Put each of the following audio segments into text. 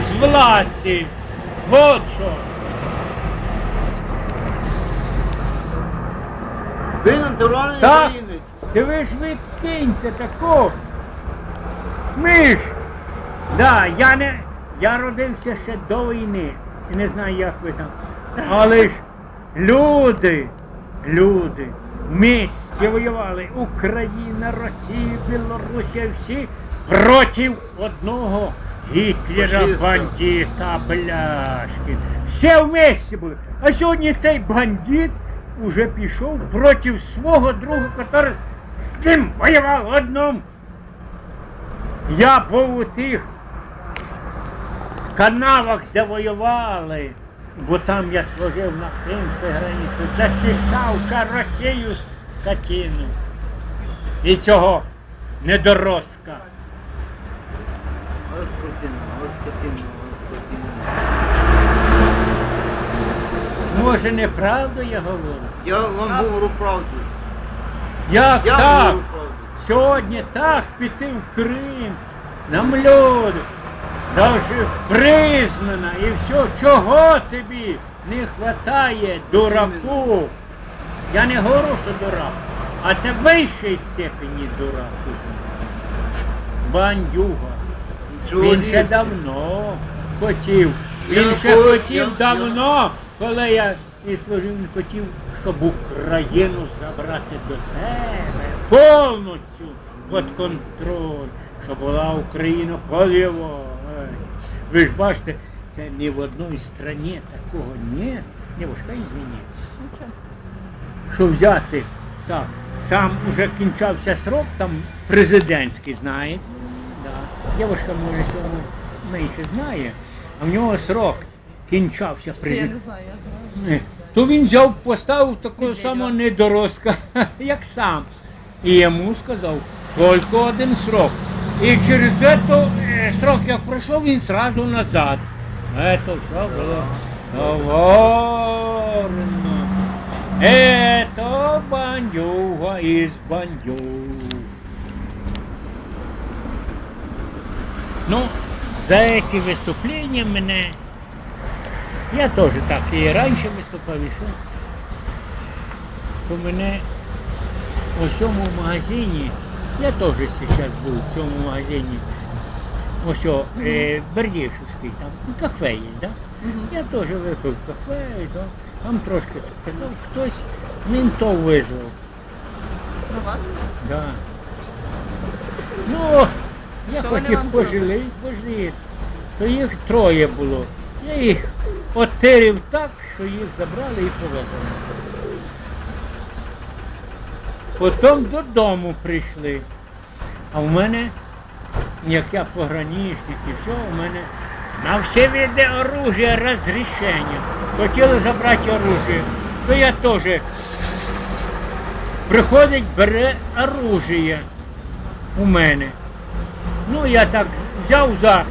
з власті. Вот що. Ви натуральний Так. українець. Ти ви ж відкиньте таку. Миш. Да, я не. Я родився ще до війни. І не знаю, як ви там. Але ж люди, люди місті воювали Україна, Росія, Білорусія, всі проти одного Гітлера, бандита, бляшки. Все в місті були. А сьогодні цей бандит уже пішов проти свого друга, який з ним воював одному. Я був у тих канавах, де воювали, бо там я служив на кримській границі, захищав Росію скотину. І цього недоростка. Скотина, ось скотина, ось скотина. Може, неправду я говорю? Я вам говорю правду. Як Я так? говорю правду. Сьогодні так піти в Крим, на мльоду, даже признана і все, чого тобі не вистачає дураку? Я не говорю, що дурак, а це в вищій степені дурак. Бандюга. Він ще давно хотів. Я Він ще хотів я- давно, коли я і служив, він хотів, щоб Україну забрати до себе повністю під контроль, щоб була Україна поліва. Ви ж бачите, це ні в одній країні такого ні. Дівушка, извини. Що взяти так, сам уже кінчався срок, там президентський, знаєте. Дівушка може цього менше знає, а в нього срок кінчався Це я не знаю, я знаю. То він взяв, поставив такого самого недоростка, як сам. І йому сказав, тільки один срок. І через це срок, як пройшов, він сразу назад. Це все було говорено. Это бандюга із бандюг. Ну, за эти выступления мене я теж так і раніше виступав, і що, що мене у цьому магазині, я теж зараз був в цьому магазині, ось о, е, Бердєшевський, там, ну, кафе є, да? Я теж випив кафе, і то, там трошки сказав, хтось ментов визвав. На вас? Да. Ну, я Що вони хотів вам пожаліти, пожаліти. То їх троє було. Я їх отирив так, що їх забрали і повезли. Потім додому прийшли. А в мене, як я пограничник і все, у мене на всі види оружия розрішення. Хотіли забрати оружие. То я теж приходить, бере оружие у мене. Ну, я так взяв за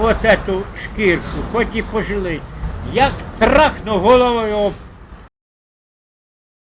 от эту шкірку, хоч і пожили. Як трахну головою об